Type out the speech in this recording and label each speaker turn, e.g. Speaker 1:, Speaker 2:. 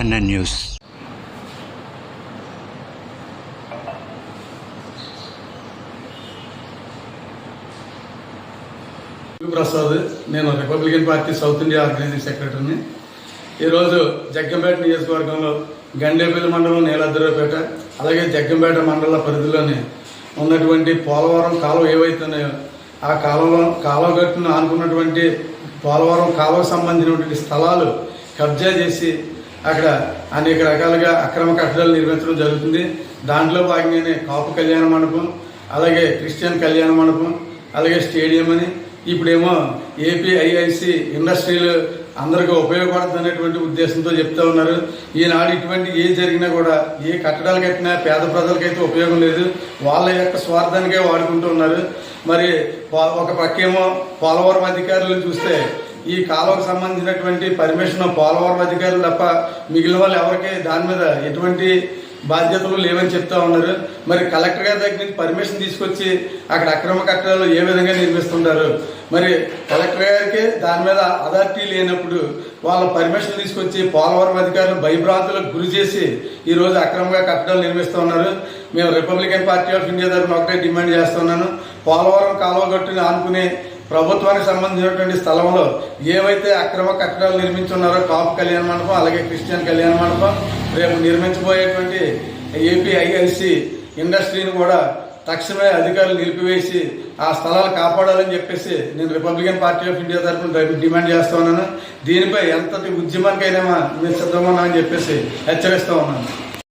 Speaker 1: NN news.
Speaker 2: Prasad నేను Republican party south India organising సెక్రటరీని ఈరోజు జగ్గంపేట నియోజకవర్గంలో గండేపల్లి మండలం నీలాద్రపేట అలాగే జగ్గంపేట మండల పరిధిలోని ఉన్నటువంటి పోలవరం కాలువ ఏవైతే ఉన్నాయో ఆ కాలువలో కాలువ గట్టును ఆనుకున్నటువంటి పోలవరం కాలువకు సంబంధించినటువంటి స్థలాలు కబ్జా చేసి అక్కడ అనేక రకాలుగా అక్రమ కట్టడాలు నిర్మించడం జరుగుతుంది. దాంట్లో భాగంగానే కాపు కళ్యాణ మండపం అలాగే క్రిస్టియన్ కళ్యాణ మండపం అలాగే స్టేడియం అని. ఇప్పుడేమో ఏపీఐఐసి ఇండస్ట్రీలు అందరికీ ఉపయోగపడుతున్నటువంటి ఉద్దేశంతో చెప్తా ఉన్నారు. ఈనాడు ఇటువంటి ఏ జరిగినా కూడా ఏ కట్టడాలు కట్టినా పేద ప్రజలకైతే ఉపయోగం లేదు. వాళ్ళ యొక్క స్వార్థానికే వాడుకుంటూ ఉన్నారు. మరి ఒక పక్కేమో పోలవరం అధికారులను చూస్తే ఈ కాలువకు సంబంధించినటువంటి పర్మిషన్ పోలవరం అధికారులు తప్ప మిగిలిన వాళ్ళు ఎవరికి దాని మీద ఎటువంటి బాధ్యతలు లేవని చెప్తా ఉన్నారు. మరి కలెక్టర్ గారి దగ్గర నుంచి పర్మిషన్ తీసుకొచ్చి అక్కడ అక్రమ కట్టడాలు ఏ విధంగా నిర్మిస్తుంటారు? మరి కలెక్టర్ గారికి దాని మీద అథారిటీ లేనప్పుడు వాళ్ళ పర్మిషన్ తీసుకొచ్చి పోలవరం అధికారులు భయభ్రాంతులకు గురి చేసి ఈరోజు అక్రమంగా కట్టడాలు నిర్మిస్తూ ఉన్నారు. మేము రిపబ్లికన్ పార్టీ ఆఫ్ ఇండియా తరఫున ఒకటే డిమాండ్ చేస్తున్నాను పోలవరం కాలువ గట్టుని ఆనుకునే ప్రభుత్వానికి సంబంధించినటువంటి స్థలంలో ఏవైతే అక్రమ కట్టడాలు నిర్మించున్నారో కాపు కళ్యాణ మండపం అలాగే క్రిస్టియన్ కళ్యాణ మండపం రేపు నిర్మించబోయేటువంటి ఏపీఐఎల్సి ఇండస్ట్రీని కూడా తక్షణమే అధికారులు నిలిపివేసి ఆ స్థలాలు కాపాడాలని చెప్పేసి నేను రిపబ్లికన్ పార్టీ ఆఫ్ ఇండియా తరఫున డిమాండ్ చేస్తా ఉన్నాను. దీనిపై ఎంతటి ఉద్యమానికైనా మేము సిద్ధమన్నా అని చెప్పేసి హెచ్చరిస్తా ఉన్నాను.